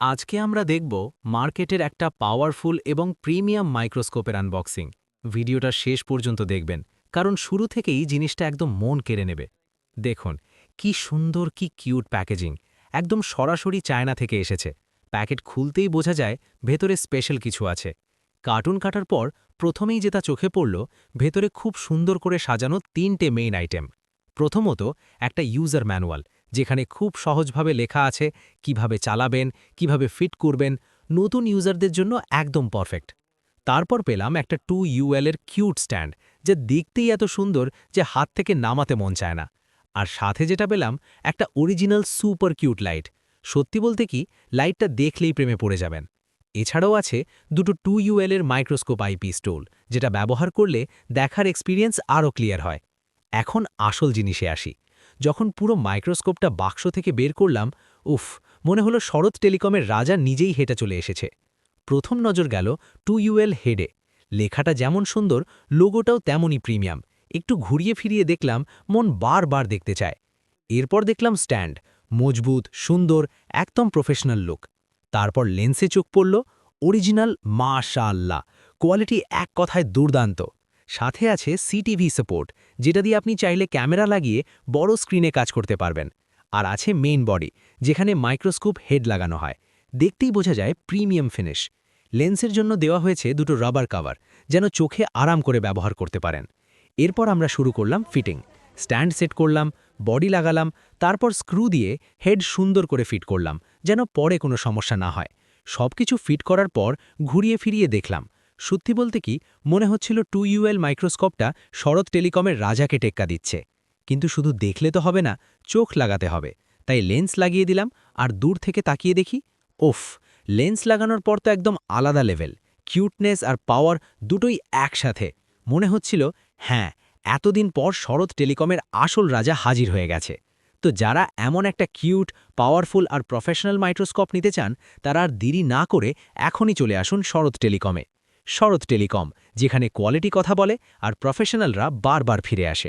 আজকে আমরা দেখব মার্কেটের একটা পাওয়ারফুল এবং প্রিমিয়াম মাইক্রোস্কোপের আনবক্সিং। ভিডিওটা শেষ পর্যন্ত দেখবেন, কারণ শুরু থেকেই জিনিসটা একদম মন কেড়ে নেবে। দেখুন, কি সুন্দর, কি কিউট প্যাকেজিং। একদম সরাসরি চায়না থেকে এসেছে। প্যাকেট খুলতেই বোঝা যায় ভেতরে স্পেশাল কিছু আছে। কার্টুন কাটার পর প্রথমেই যেটা চোখে পড়ল, ভেতরে খুব সুন্দর করে সাজানো তিনটে মেইন আইটেম। প্রথমত একটা ইউজার ম্যানুয়াল। যেখানে খুব সহজভাবে লেখা আছে কীভাবে চালাবেন, কীভাবে ফিট করবেন, নতুন ইউজারদের জন্য একদম পারফেক্ট। তারপর পেলাম একটা টু ইউএল এর কিউট স্ট্যান্ড যা দেখতেই এত সুন্দর যে হাত থেকে নামাতে মন চায় না। আর সাথে যেটা পেলাম, একটা অরিজিনাল সুপার কিউট লাইট। সত্যি বলতে কি, লাইটটা দেখলেই প্রেমে পড়ে যাবেন। এছাড়াও আছে দুটো টু ইউএল এর মাইক্রোস্কোপ আইপি স্টোল, যেটা ব্যবহার করলে দেখার এক্সপিরিয়েন্স আরও ক্লিয়ার হয়। এখন আসল জিনিসে আসি। যখন পুরো মাইক্রোস্কোপটা বাক্স থেকে বের করলাম, উফ, মনে হলো শরৎ টেলিকমের রাজা নিজেই হেঁটে চলে এসেছে। প্রথম নজর গেল টু ইউএল হেডে। লেখাটা যেমন সুন্দর, লোগোটাও তেমনই প্রিমিয়াম। একটু ঘুরিয়ে ফিরিয়ে দেখলাম, মন বারবার দেখতে চায়। এরপর দেখলাম স্ট্যান্ড, মজবুত, সুন্দর, একদম প্রফেশনাল লুক। তারপর লেন্সে চোখ পড়ল, অরিজিনাল মাশাআল্লাহ, কোয়ালিটি এক কথায় দুর্দান্ত। সাথে আছে সিটিভি সাপোর্ট যেটা দিয়ে আপনি চাইলে ক্যামেরা লাগিয়ে বড় স্ক্রিনে কাজ করতে পারবেন। আর আছে মেইন বডি যেখানে মাইক্রোস্কোপ হেড লাগানো হয়। দেখতেই বোঝা যায় প্রিমিয়াম ফিনিশ লেন্সের জন্য দেওয়া হয়েছে দুটো রাবার কাভার যেন চোখে আরাম করে ব্যবহার করতে পারেন। এরপর আমরা শুরু করলাম ফিটিং স্ট্যান্ড সেট করলাম বডি লাগালাম, তারপর স্ক্রু দিয়ে হেড সুন্দর করে ফিট করলাম, যেন পরে কোনো সমস্যা না হয়। সবকিছু ফিট করার পর ঘুরিয়ে ফিরিয়ে দেখলাম। সত্যি বলতে কি, মনে হচ্ছিল টু ইউএল মাইক্রোস্কোপটা শরৎ টেলিকমের রাজাকে টেক্কা দিচ্ছে। কিন্তু শুধু দেখলে তো হবে না, চোখ লাগাতে হবে। তাই লেন্স লাগিয়ে দিলাম, আর দূর থেকে তাকিয়ে দেখি, ওফ, লেন্স লাগানোর পর তো একদম আলাদা লেভেল। কিউটনেস আর পাওয়ার দুটোই একসাথে। মনে হচ্ছিল হ্যাঁ এতদিন পর শরৎ টেলিকমের আসল রাজা হাজির হয়ে গেছে। তো যারা এমন একটা কিউট, পাওয়ারফুল আর প্রফেশনাল মাইক্রোস্কোপ নিতে চান, তারা আর দেরি না করে এখনই চলে আসুন শরৎ টেলিকমে। শরৎ টেলিকম যেখানে কোয়ালিটি কথা বলে আর প্রফেশনালরা বারবার ফিরে আসে।